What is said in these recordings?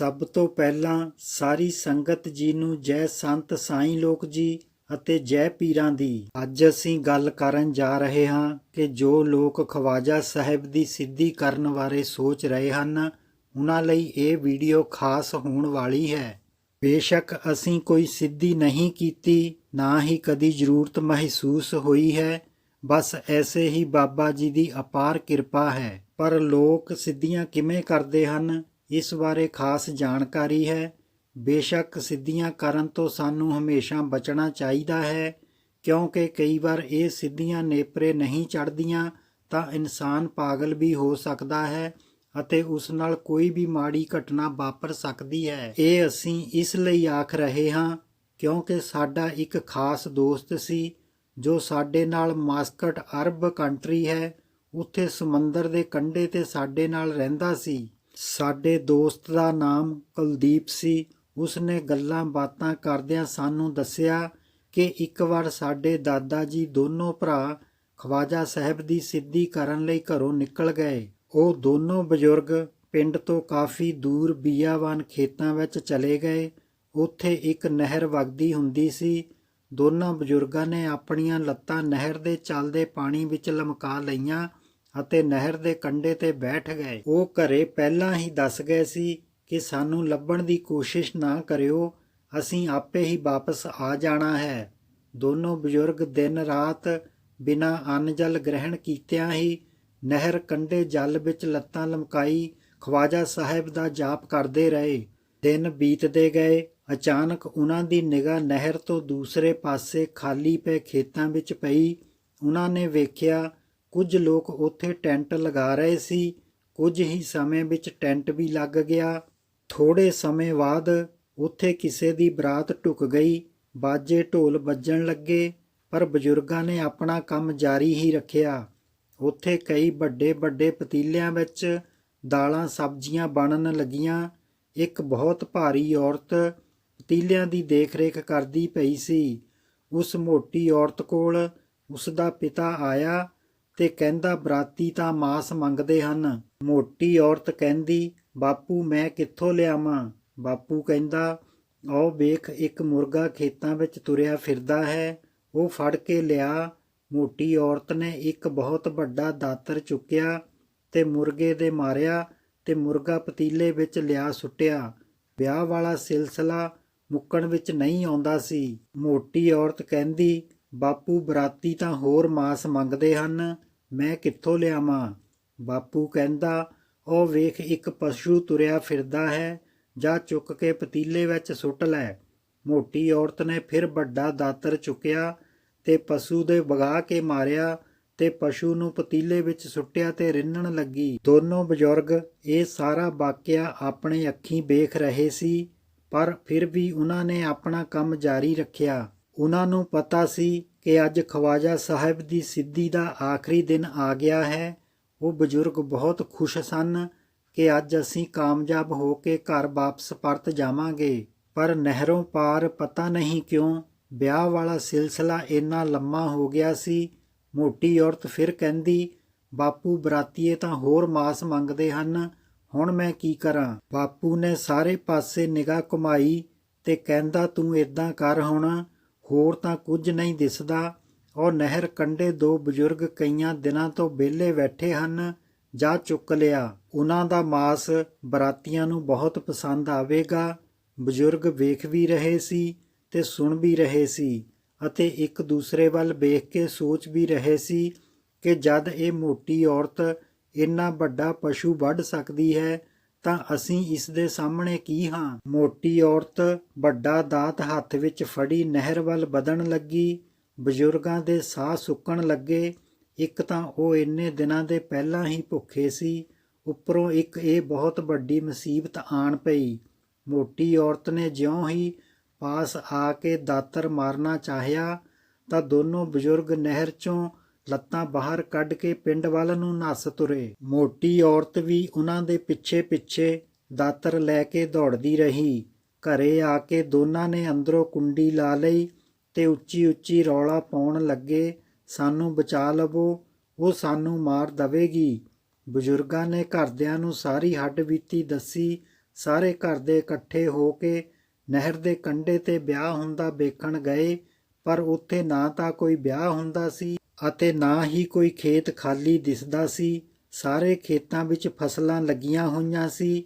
ਸਭ ਤੋਂ ਪਹਿਲਾਂ ਸਾਰੀ ਸੰਗਤ ਜੀ ਨੂੰ ਜੈ ਸੰਤ ਸਾਈਂ ਲੋਕ ਜੀ ਅਤੇ ਜੈ ਪੀਰਾਂ ਦੀ। ਅੱਜ ਅਸੀਂ ਗੱਲ ਕਰਨ ਜਾ ਰਹੇ ਹਾਂ ਕਿ ਜੋ ਲੋਕ ਖਵਾਜਾ ਸਾਹਿਬ ਦੀ ਸਿੱਧੀ ਕਰਨ ਬਾਰੇ ਸੋਚ ਰਹੇ ਹਨ, ਉਹਨਾਂ ਲਈ ਇਹ ਵੀਡੀਓ ਖਾਸ ਹੋਣ ਵਾਲੀ ਹੈ। ਬੇਸ਼ੱਕ ਅਸੀਂ ਕੋਈ ਸਿੱਧੀ ਨਹੀਂ ਕੀਤੀ, ਨਾ ਹੀ ਕਦੀ ਜ਼ਰੂਰਤ ਮਹਿਸੂਸ ਹੋਈ ਹੈ, ਬਸ ਐਸੇ ਹੀ ਬਾਬਾ ਜੀ ਦੀ ਅਪਾਰ ਕਿਰਪਾ ਹੈ। ਪਰ ਲੋਕ ਸਿੱਧੀਆਂ ਕਿਵੇਂ ਕਰਦੇ ਹਨ ਇਸ ਬਾਰੇ ਖਾਸ ਜਾਣਕਾਰੀ ਹੈ। ਬੇਸ਼ੱਕ ਸਿੱਧੀਆਂ ਕਰਨ ਤੋਂ ਸਾਨੂੰ ਹਮੇਸ਼ਾ ਬਚਣਾ ਚਾਹੀਦਾ ਹੈ, ਕਿਉਂਕਿ ਕਈ ਵਾਰ ਇਹ ਸਿੱਧੀਆਂ ਨੇਪਰੇ ਨਹੀਂ ਚੜਦੀਆਂ ਤਾਂ ਇਨਸਾਨ ਪਾਗਲ ਵੀ ਹੋ ਸਕਦਾ ਹੈ ਅਤੇ ਉਸ ਨਾਲ ਕੋਈ ਵੀ ਮਾੜੀ ਘਟਨਾ ਵਾਪਰ ਸਕਦੀ ਹੈ। ਇਹ ਅਸੀਂ ਇਸ ਲਈ ਆਖ ਰਹੇ ਹਾਂ, ਕਿਉਂਕਿ ਸਾਡਾ ਇੱਕ ਖਾਸ ਦੋਸਤ ਸੀ, ਜੋ ਸਾਡੇ ਨਾਲ ਮਾਸਕਟ ਅਰਬ ਕੰਟਰੀ ਹੈ, ਉੱਥੇ ਸਮੁੰਦਰ ਦੇ ਕੰਢੇ ਤੇ ਸਾਡੇ ਨਾਲ ਰਹਿੰਦਾ ਸੀ। ਸਾਡੇ ਦੋਸਤ ਦਾ ਨਾਮ ਕੁਲਦੀਪ ਸੀ। ਉਸਨੇ ਗੱਲਾਂ ਬਾਤਾਂ ਕਰਦਿਆਂ ਸਾਨੂੰ ਦੱਸਿਆ ਕਿ ਇੱਕ ਵਾਰ ਸਾਡੇ ਦਾਦਾ ਜੀ ਦੋਨੋਂ ਭਰਾ ਖਵਾਜਾ ਸਾਹਿਬ ਦੀ ਸਿੱਧੀ ਕਰਨ ਲਈ ਘਰੋਂ ਨਿਕਲ ਗਏ। ਉਹ ਦੋਨੋਂ ਬਜ਼ੁਰਗ ਪਿੰਡ ਤੋਂ ਕਾਫੀ ਦੂਰ ਬੀਆਵਾਨ ਖੇਤਾਂ ਵਿੱਚ ਚਲੇ ਗਏ। ਉੱਥੇ ਇੱਕ ਨਹਿਰ ਵਗਦੀ ਹੁੰਦੀ ਸੀ। ਦੋਨਾਂ ਬਜ਼ੁਰਗਾਂ ਨੇ ਆਪਣੀਆਂ ਲੱਤਾਂ ਨਹਿਰ ਦੇ ਚੱਲਦੇ ਪਾਣੀ ਵਿੱਚ ਲਮਕਾ ਲਈਆਂ। ਅਤੇ ਨਹਿਰ ਦੇ ਕੰਢੇ ਤੇ ਬੈਠ ਗਏ। ਉਹ ਘਰੇ ਪਹਿਲਾਂ ਹੀ ਦੱਸ ਗਏ ਸੀ ਕਿ ਸਾਨੂੰ ਲੱਭਣ ਦੀ ਕੋਸ਼ਿਸ਼ ਨਾ ਕਰਿਓ, ਅਸੀਂ ਆਪੇ ਹੀ ਵਾਪਸ ਆ ਜਾਣਾ ਹੈ। ਦੋਨੋਂ ਬਜ਼ੁਰਗ ਦਿਨ ਰਾਤ ਬਿਨਾਂ ਅੰਨ ਜਲ ਗ੍ਰਹਿਣ ਕੀਤਿਆਂ ਹੀ ਨਹਿਰ ਕੰਢੇ ਜਲ ਵਿੱਚ ਲੱਤਾਂ ਲਮਕਾਈ ਖਵਾਜਾ ਸਾਹਿਬ ਦਾ ਜਾਪ ਕਰਦੇ ਰਹੇ। ਦਿਨ ਬੀਤਦੇ ਗਏ, ਅਚਾਨਕ ਉਹਨਾਂ ਦੀ ਨਿਗਾਹ ਨਹਿਰ ਤੋਂ ਦੂਸਰੇ ਪਾਸੇ ਖਾਲੀ ਪਏ ਖੇਤਾਂ ਵਿੱਚ ਪਈ। ਉਹਨਾਂ ਨੇ ਵੇਖਿਆ ਕੁਝ ਲੋਕ ਉੱਥੇ ਟੈਂਟ ਲਗਾ ਰਹੇ ਸੀ। ਕੁਝ ਹੀ ਸਮੇਂ ਵਿੱਚ ਟੈਂਟ ਵੀ ਲੱਗ ਗਿਆ। ਥੋੜੇ ਸਮੇਂ ਬਾਅਦ ਉੱਥੇ ਕਿਸੇ ਦੀ ਬਰਾਤ ਢੁਕ ਗਈ। ਬਾਜੇ ਢੋਲ ਵੱਜਣ ਲੱਗੇ, ਪਰ ਬਜ਼ੁਰਗਾਂ ਨੇ ਆਪਣਾ ਕੰਮ ਜਾਰੀ ਹੀ ਰੱਖਿਆ। ਉੱਥੇ ਕਈ ਵੱਡੇ ਵੱਡੇ ਪਤੀਲਿਆਂ ਵਿੱਚ ਦਾਲਾਂ ਸਬਜ਼ੀਆਂ ਬਣਨ ਲੱਗੀਆਂ। ਇੱਕ ਬਹੁਤ ਭਾਰੀ ਔਰਤ ਪਤੀਲਿਆਂ ਦੀ ਦੇਖਰੇਖ ਕਰਦੀ ਪਈ ਸੀ। ਉਸ ਮੋਟੀ ਔਰਤ ਕੋਲ ਉਸ ਦਾ ਪਿਤਾ ਆਇਆ। ਤੇ ਕਹਿੰਦਾ, ਬਰਾਤੀ ਤਾਂ ਮਾਸ ਮੰਗਦੇ ਹਨ। ਮੋਟੀ ਔਰਤ ਕਹਿੰਦੀ, ਬਾਪੂ, ਮੈਂ ਕਿੱਥੋਂ ਲਿਆਵਾਂ? ਬਾਪੂ ਕਹਿੰਦਾ, ਆਓ ਵੇਖ, ਇੱਕ ਮੁਰਗਾ ਖੇਤਾਂ ਵਿੱਚ ਤੁਰਿਆ ਫਿਰਦਾ ਹੈ। ਉਹ ਫੜ ਕੇ ਲਿਆ। ਮੋਟੀ ਔਰਤ ਨੇ ਇੱਕ ਬਹੁਤ ਵੱਡਾ ਦਾਤਰ ਚੁੱਕਿਆ ਤੇ ਮੁਰਗੇ ਦੇ ਮਾਰਿਆ ਤੇ ਮੁਰਗਾ ਪਤੀਲੇ ਵਿੱਚ ਲਿਆ ਸੁੱਟਿਆ। ਵਿਆਹ ਵਾਲਾ ਸਿਲਸਿਲਾ ਮੁੱਕਣ ਵਿੱਚ ਨਹੀਂ ਆਉਂਦਾ ਸੀ। ਮੋਟੀ ਔਰਤ ਕਹਿੰਦੀ ਬਾਪੂ ਬਰਾਤੀ ਤਾਂ ਹੋਰ ਮਾਸ ਮੰਗਦੇ ਹਨ, ਮੈਂ ਕਿੱਥੋਂ ਲਿਆਵਾਂ? ਬਾਪੂ ਕਹਿੰਦਾ, ਉਹ ਵੇਖ ਇੱਕ ਪਸ਼ੂ ਤੁਰਿਆ ਫਿਰਦਾ ਹੈ, ਜਾਂ ਚੁੱਕ ਕੇ ਪਤੀਲੇ ਵਿੱਚ ਸੁੱਟ ਲੈ। ਮੋਟੀ ਔਰਤ ਨੇ ਫਿਰ ਵੱਡਾ ਦਾਤਰ ਚੁੱਕਿਆ ਤੇ ਪਸ਼ੂ ਦੇ ਵਗਾ ਕੇ ਮਾਰਿਆ ਤੇ ਪਸ਼ੂ ਨੂੰ ਪਤੀਲੇ ਵਿੱਚ ਸੁੱਟਿਆ ਤੇ ਰਿੰਨਣ ਲੱਗੀ। ਦੋਨੋਂ ਬਜ਼ੁਰਗ ਇਹ ਸਾਰਾ ਵਾਕਿਆ ਆਪਣੇ ਅੱਖੀਂ ਵੇਖ ਰਹੇ ਸੀ, ਪਰ ਫਿਰ ਵੀ ਉਹਨਾਂ ਨੇ ਆਪਣਾ ਕੰਮ ਜਾਰੀ ਰੱਖਿਆ। ਉਹਨਾਂ ਨੂੰ ਪਤਾ ਸੀ ਕਿ ਅੱਜ ਖਵਾਜਾ ਸਾਹਿਬ ਦੀ ਸਿੱਧੀ ਦਾ ਆਖਰੀ ਦਿਨ ਆ ਗਿਆ ਹੈ। ਉਹ ਬਜ਼ੁਰਗ ਬਹੁਤ ਖੁਸ਼ ਸਨ ਕਿ ਅੱਜ ਅਸੀਂ ਕਾਮਯਾਬ ਹੋ ਕੇ ਘਰ ਵਾਪਸ ਪਰਤ ਜਾਵਾਂਗੇ। ਪਰ ਨਹਿਰੋਂ ਪਾਰ ਪਤਾ ਨਹੀਂ ਕਿਉਂ ਵਿਆਹ ਵਾਲਾ ਸਿਲਸਿਲਾ ਇੰਨਾ ਲੰਮਾ ਹੋ ਗਿਆ ਸੀ। ਮੋਟੀ ਔਰਤ ਫਿਰ ਕਹਿੰਦੀ, ਬਾਪੂ, ਬਰਾਤੀਏ ਤਾਂ ਹੋਰ ਮਾਸ ਮੰਗਦੇ ਹਨ। ਹੁਣ ਮੈਂ ਕੀ ਕਰਾਂ? ਬਾਪੂ ਨੇ ਸਾਰੇ ਪਾਸੇ ਨਿਗਾਹ ਘੁਮਾਈ ਤੇ ਕਹਿੰਦਾ, ਤੂੰ ਇਦਾਂ ਕਰ ਹੁਣ। ਹੋਰ ਤਾਂ ਕੁਝ ਨਹੀਂ ਦਿਸਦਾ। ਉਹ ਨਹਿਰ ਕੰਢੇ ਦੋ ਬਜ਼ੁਰਗ ਕਈਆਂ ਦਿਨਾਂ ਤੋਂ ਵਿਹਲੇ ਬੈਠੇ ਹਨ, ਜਾ ਚੁੱਕ ਲਿਆ। ਉਹਨਾਂ ਦਾ ਮਾਸ ਬਰਾਤੀਆਂ ਨੂੰ ਬਹੁਤ ਪਸੰਦ ਆਵੇਗਾ। ਬਜ਼ੁਰਗ ਵੇਖ ਵੀ ਰਹੇ ਸੀ ਤੇ ਸੁਣ ਵੀ ਰਹੇ ਸੀ ਅਤੇ ਇੱਕ ਦੂਸਰੇ ਵੱਲ ਵੇਖ ਕੇ ਸੋਚ ਵੀ ਰਹੇ ਸੀ ਕਿ ਜਦ ਇਹ ਮੋਟੀ ਔਰਤ ਇੰਨਾ ਵੱਡਾ ਪਸ਼ੂ ਵੱਢ ਸਕਦੀ ਹੈ ਤਾਂ ਅਸੀਂ ਇਸ ਦੇ ਸਾਹਮਣੇ ਕੀ ਹਾਂ? ਮੋਟੀ ਔਰਤ ਵੱਡਾ ਦਾਤ ਹੱਥ ਵਿੱਚ ਫੜੀ ਨਹਿਰ ਵੱਲ ਵਧਣ ਲੱਗੀ। ਬਜ਼ੁਰਗਾਂ ਦੇ ਸਾਹ ਸੁੱਕਣ ਲੱਗੇ। ਇੱਕ ਤਾਂ ਉਹ ਇੰਨੇ ਦਿਨਾਂ ਦੇ ਪਹਿਲਾਂ ਹੀ ਭੁੱਖੇ ਸੀ। ਉੱਪਰੋਂ ਇੱਕ ਇਹ ਬਹੁਤ ਵੱਡੀ ਮੁਸੀਬਤ ਆਣ ਪਈ। ਮੋਟੀ ਔਰਤ ਨੇ ਜਿਉਂ ਹੀ ਪਾਸ ਆ ਕੇ ਦਾਤਰ ਮਾਰਨਾ ਚਾਹਿਆ ਤਾਂ ਦੋਨੋਂ ਬਜ਼ੁਰਗ ਨਹਿਰ ਚੋਂ ਲੱਤਾਂ ਬਾਹਰ ਕੱਢ ਕੇ ਪਿੰਡ ਵੱਲ ਨੂੰ ਨੱਸ ਤੁਰੇ। ਮੋਟੀ ਔਰਤ ਵੀ ਉਹਨਾਂ ਦੇ ਪਿੱਛੇ ਪਿੱਛੇ ਦਾਤਰ ਲੈ ਕੇ ਦੌੜਦੀ ਰਹੀ। ਘਰੇ ਆ ਕੇ ਦੋਨਾਂ ਨੇ ਅੰਦਰੋਂ ਕੁੰਡੀ ਲਾ ਲਈ ਤੇ ਉੱਚੀ ਉੱਚੀ ਰੌਲਾ ਪਾਉਣ ਲੱਗੇ। ਸਾਨੂੰ ਬਚਾ ਲਵੋ, ਉਹ ਸਾਨੂੰ ਮਾਰ ਦਵੇਗੀ। ਬਜ਼ੁਰਗਾਂ ਨੇ ਘਰਦਿਆਂ ਨੂੰ ਸਾਰੀ ਹੱਡ ਬੀਤੀ ਦੱਸੀ। ਸਾਰੇ ਘਰ ਦੇ ਇਕੱਠੇ ਹੋ ਕੇ ਨਹਿਰ ਦੇ ਕੰਢੇ ਤੇ ਵਿਆਹ ਹੁੰਦਾ ਵੇਖਣ ਗਏ, ਪਰ ਉੱਥੇ ਨਾ ਤਾਂ ਕੋਈ ਵਿਆਹ ਹੁੰਦਾ ਸੀ। ਅਤੇ ਨਾ ਹੀ ਕੋਈ ਖੇਤ ਖਾਲੀ ਦਿਸਦਾ ਸੀ। ਸਾਰੇ ਖੇਤਾਂ ਵਿੱਚ ਫਸਲਾਂ ਲੱਗੀਆਂ ਹੋਈਆਂ ਸੀ।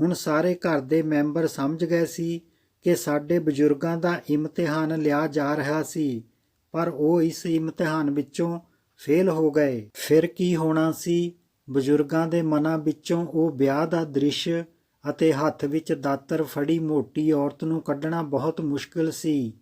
ਹੁਣ ਸਾਰੇ ਘਰ ਦੇ ਮੈਂਬਰ ਸਮਝ ਗਏ ਸੀ ਕਿ ਸਾਡੇ ਬਜ਼ੁਰਗਾਂ ਦਾ ਇਮਤਿਹਾਨ ਲਿਆ ਜਾ ਰਿਹਾ ਸੀ। ਪਰ ਉਹ ਇਸ ਇਮਤਿਹਾਨ ਵਿੱਚੋਂ ਫੇਲ ਹੋ ਗਏ। ਫਿਰ ਕੀ ਹੋਣਾ ਸੀ? ਬਜ਼ੁਰਗਾਂ ਦੇ ਮਨਾਂ ਵਿੱਚੋਂ ਉਹ ਵਿਆਹ ਦਾ ਦ੍ਰਿਸ਼ ਅਤੇ ਹੱਥ ਵਿੱਚ ਦਾਤਰ ਫੜੀ ਮੋਟੀ ਔਰਤ ਨੂੰ ਕੱਢਣਾ ਬਹੁਤ ਮੁਸ਼ਕਲ ਸੀ।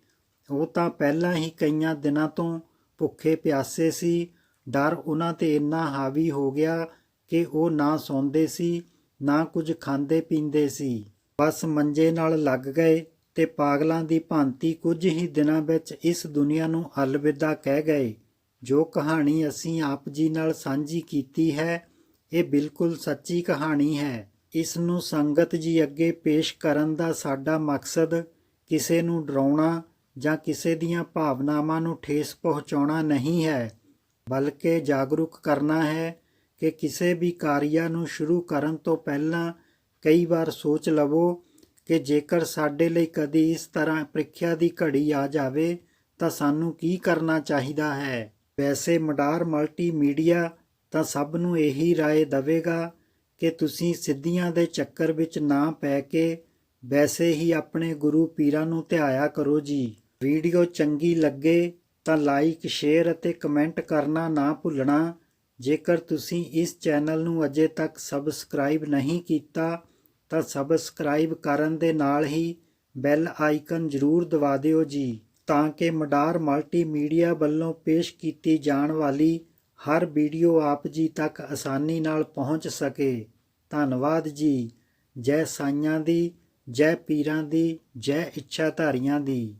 ਉਹ ਤਾਂ ਪਹਿਲਾਂ ਹੀ ਕਈਆਂ ਦਿਨਾਂ ਤੋਂ ਭੁੱਖੇ ਪਿਆਸੇ ਸੀ। ਡਰ ਉਹਨਾਂ ਤੇ ਇੰਨਾ ਹਾਵੀ ਹੋ ਗਿਆ ਕਿ ਉਹ ਨਾ ਸੌਂਦੇ ਸੀ, ਨਾ ਕੁਝ ਖਾਂਦੇ ਪੀਂਦੇ ਸੀ। ਬਸ ਮੰਜੇ ਨਾਲ ਲੱਗ ਗਏ ਤੇ ਪਾਗਲਾਂ ਦੀ ਭਾਂਤੀ ਕੁਝ ਹੀ ਦਿਨਾਂ ਵਿੱਚ ਇਸ ਦੁਨੀਆ ਨੂੰ ਅਲਵਿਦਾ ਕਹਿ ਗਏ। ਜੋ ਕਹਾਣੀ ਅਸੀਂ ਆਪ ਜੀ ਨਾਲ ਸਾਂਝੀ ਕੀਤੀ ਹੈ, ਇਹ ਬਿਲਕੁਲ ਸੱਚੀ ਕਹਾਣੀ ਹੈ। ਇਸ ਨੂੰ ਸੰਗਤ ਜੀ ਅੱਗੇ ਪੇਸ਼ ਕਰਨ ਦਾ ਸਾਡਾ ਮਕਸਦ ਕਿਸੇ ਨੂੰ ਡਰਾਉਣਾ ਜਾਂ ਕਿਸੇ ਦੀਆਂ ਭਾਵਨਾਵਾਂ ਨੂੰ ਠੇਸ ਪਹੁੰਚਾਉਣਾ ਨਹੀਂ ਹੈ ਬਲਕਿ ਜਾਗਰੂਕ ਕਰਨਾ ਹੈ ਕਿ ਕਿਸੇ ਵੀ ਕਾਰਿਆ ਨੂੰ ਸ਼ੁਰੂ ਕਰਨ ਤੋਂ ਪਹਿਲਾਂ ਕਈ ਵਾਰ ਸੋਚ ਲਵੋ ਕਿ ਜੇਕਰ ਸਾਡੇ ਲਈ ਕਦੀ ਇਸ ਤਰ੍ਹਾਂ ਪ੍ਰੀਖਿਆ ਦੀ ਘੜੀ ਆ ਜਾਵੇ ਤਾਂ ਸਾਨੂੰ ਕੀ ਕਰਨਾ ਚਾਹੀਦਾ ਹੈ ਵੈਸੇ ਮਡਾਰ ਮਲਟੀਮੀਡੀਆ ਤਾਂ ਸਭ ਨੂੰ ਇਹੀ رائے ਦੇਵੇਗਾ ਕਿ ਤੁਸੀਂ ਸਿੱਧੀਆਂ ਦੇ ਚੱਕਰ ਵਿੱਚ ਨਾ ਪੈ ਕੇ ਵੈਸੇ ਹੀ ਆਪਣੇ ਗੁਰੂ ਪੀਰਾਂ ਨੂੰ ਧਿਆਇਆ ਕਰੋ ਜੀ ਵੀਡੀਓ ਚੰਗੀ ਲੱਗੇ ਤਾਂ ਲਾਈਕ, ਸ਼ੇਅਰ ਅਤੇ ਕਮੈਂਟ ਕਰਨਾ ਨਾ ਭੁੱਲਣਾ। ਜੇਕਰ ਤੁਸੀਂ ਇਸ ਚੈਨਲ ਨੂੰ ਅਜੇ ਤੱਕ ਸਬਸਕ੍ਰਾਈਬ ਨਹੀਂ ਕੀਤਾ, ਤਾਂ ਸਬਸਕ੍ਰਾਈਬ ਕਰਨ ਦੇ ਨਾਲ ਹੀ ਬੈਲ ਆਈਕਨ ਜ਼ਰੂਰ ਦਬਾ ਦਿਓ ਜੀ, ਤਾਂ ਕਿ ਮਡਾਰ ਮਲਟੀਮੀਡੀਆ ਵੱਲੋਂ ਪੇਸ਼ ਕੀਤੀ ਜਾਣ ਵਾਲੀ ਹਰ ਵੀਡੀਓ ਆਪ ਜੀ ਤੱਕ ਆਸਾਨੀ ਨਾਲ ਪਹੁੰਚ ਸਕੇ। ਧੰਨਵਾਦ ਜੀ। ਜੈ ਸਾਈਆਂ ਦੀ, ਜੈ ਪੀਰਾਂ ਦੀ, ਜੈ ਇੱਛਾਧਾਰੀਆਂ ਦੀ।